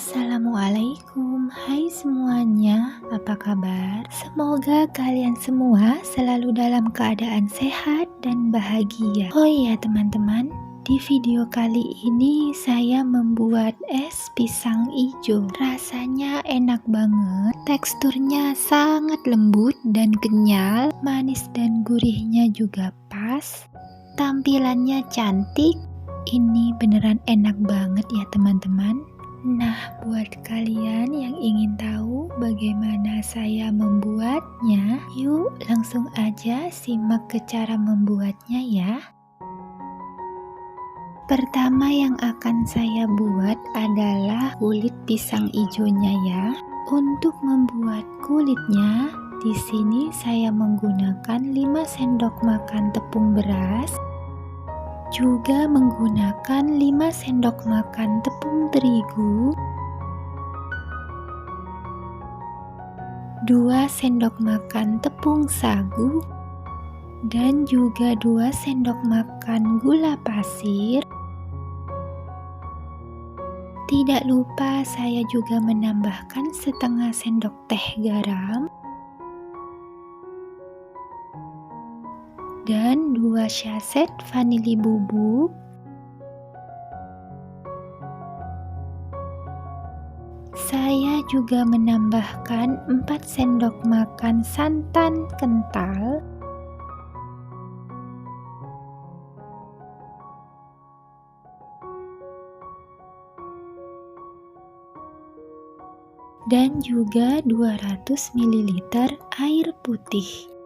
Assalamualaikum, hai semuanya, apa kabar? Semoga kalian semua selalu dalam keadaan sehat dan bahagia. Oh iya teman-teman, di video kali ini saya membuat es pisang hijau. Rasanya enak banget, teksturnya sangat lembut dan kenyal, manis dan gurihnya juga pas. Tampilannya cantik, ini beneran enak banget ya teman-teman. Nah, buat kalian yang ingin tahu bagaimana saya membuatnya, yuk langsung aja simak ke cara membuatnya ya. Pertama yang akan saya buat adalah kulit pisang hijaunya ya. Untuk membuat kulitnya, di sini saya menggunakan 5 sendok makan tepung beras, juga menggunakan 5 sendok makan tepung terigu 2 sendok makan tepung sagu dan juga 2 sendok makan gula pasir. Tidak lupa saya juga menambahkan setengah sendok teh garam dan 2 saset vanili bubuk. Saya juga menambahkan 4 sendok makan santan kental. Dan juga 200 ml air putih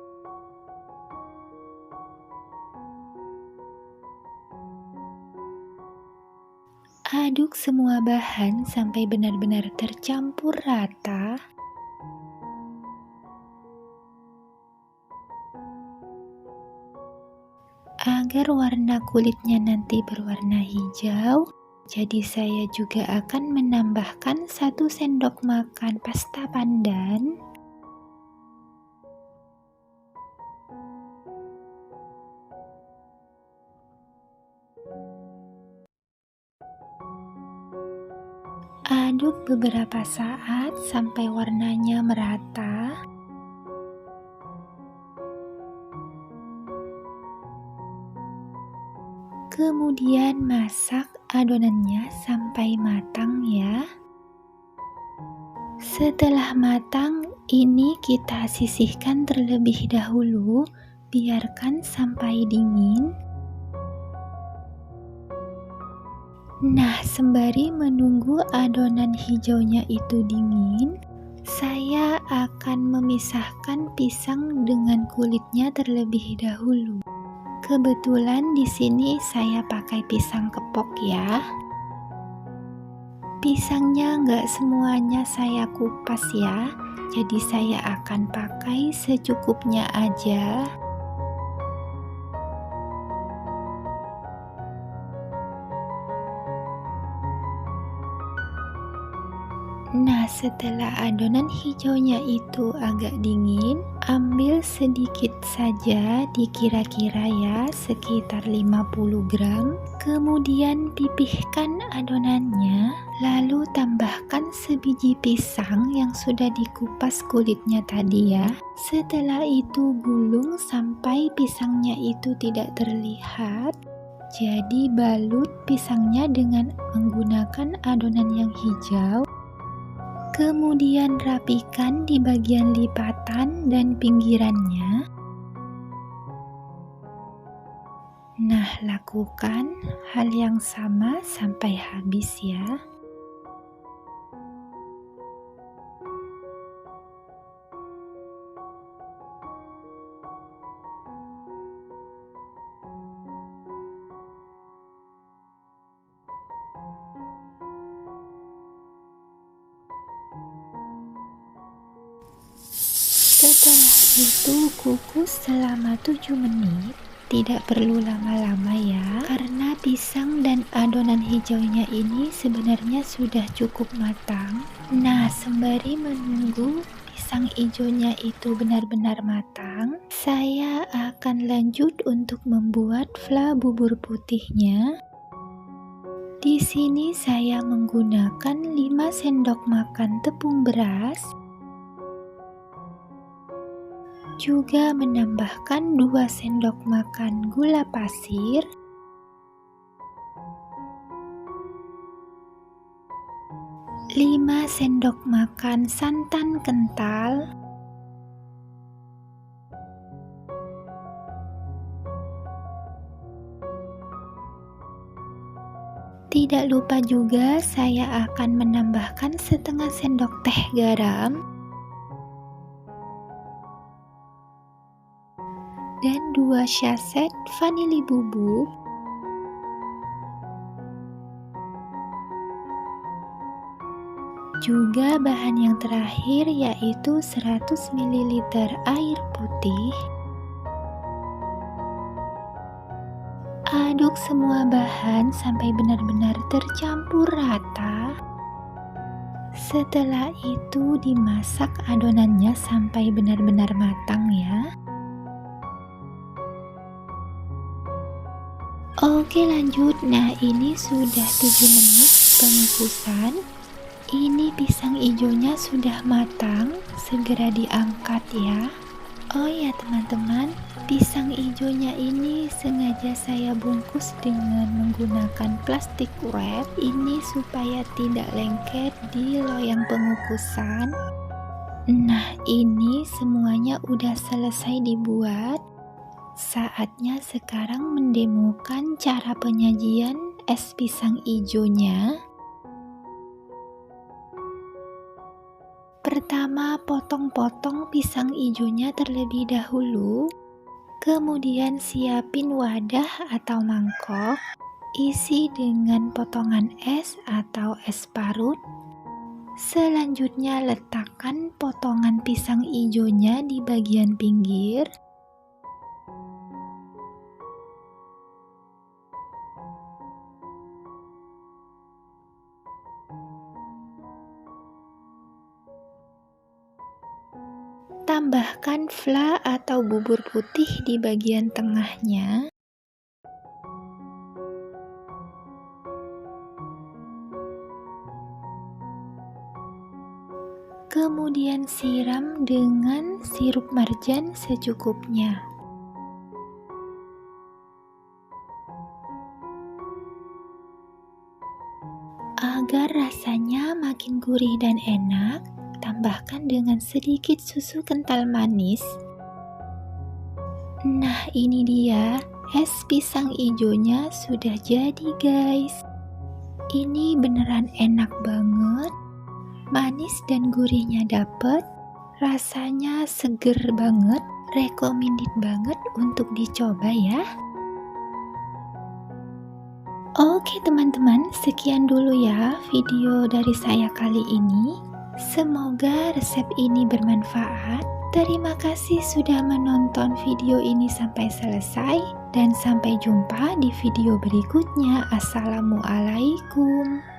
Aduk semua bahan sampai benar-benar tercampur rata. Agar warna kulitnya nanti berwarna hijau, jadi saya juga akan menambahkan satu sendok makan pasta pandan Aduk beberapa saat sampai warnanya merata. Kemudian masak adonannya sampai matang ya. Setelah matang, ini kita sisihkan terlebih dahulu, biarkan sampai dingin. Nah, sembari menunggu adonan hijaunya itu dingin, saya akan memisahkan pisang dengan kulitnya terlebih dahulu. Kebetulan di sini saya pakai pisang kepok ya. Pisangnya nggak semuanya saya kupas ya, jadi saya akan pakai secukupnya aja. Setelah adonan hijaunya itu agak dingin, ambil sedikit saja dikira-kira ya, sekitar 50 gram. Kemudian pipihkan adonannya, lalu tambahkan sebiji pisang yang sudah dikupas kulitnya tadi ya. Setelah itu gulung sampai pisangnya itu tidak terlihat. Jadi balut pisangnya dengan menggunakan adonan yang hijau Kemudian rapikan di bagian lipatan dan pinggirannya. Nah, lakukan hal yang sama sampai habis ya. Setelah itu kukus selama 7 menit tidak perlu lama-lama ya karena pisang dan adonan hijaunya ini sebenarnya sudah cukup matang. Nah sembari menunggu pisang hijaunya itu benar-benar matang saya akan lanjut untuk membuat fla bubur putihnya. Di sini saya menggunakan 5 sendok makan tepung beras, juga menambahkan 2 sendok makan gula pasir, 5 sendok makan santan kental, Tidak lupa juga saya akan menambahkan setengah sendok teh garam dan dua saset vanili bubuk juga bahan yang terakhir yaitu 100 ml air putih Aduk semua bahan sampai benar-benar tercampur rata. Setelah itu dimasak adonannya sampai benar-benar matang ya. Oke lanjut, nah ini sudah 7 menit pengukusan Ini pisang hijaunya sudah matang, segera diangkat ya Oh ya teman-teman, Pisang hijaunya ini sengaja saya bungkus dengan menggunakan plastik wrap ini supaya tidak lengket di loyang pengukusan. Nah, ini semuanya udah selesai dibuat. Saatnya sekarang mendemokan cara penyajian es pisang hijaunya. Pertama, potong-potong pisang hijaunya terlebih dahulu. Kemudian siapin wadah atau mangkok, isi dengan potongan es atau es parut. Selanjutnya letakkan potongan pisang hijaunya di bagian pinggir. Tambahkan fla atau bubur putih di bagian tengahnya. Kemudian siram dengan sirup marjan secukupnya. Agar rasanya makin gurih dan enak, tambahkan dengan sedikit susu kental manis. Nah, ini dia es pisang hijaunya sudah jadi, guys. Ini beneran enak banget. Manis dan gurihnya dapet. Rasanya seger banget. Recommended banget untuk dicoba ya. Oke teman-teman, sekian dulu ya video dari saya kali ini. Semoga resep ini bermanfaat. Terima kasih sudah menonton video ini sampai selesai dan sampai jumpa di video berikutnya. Assalamualaikum.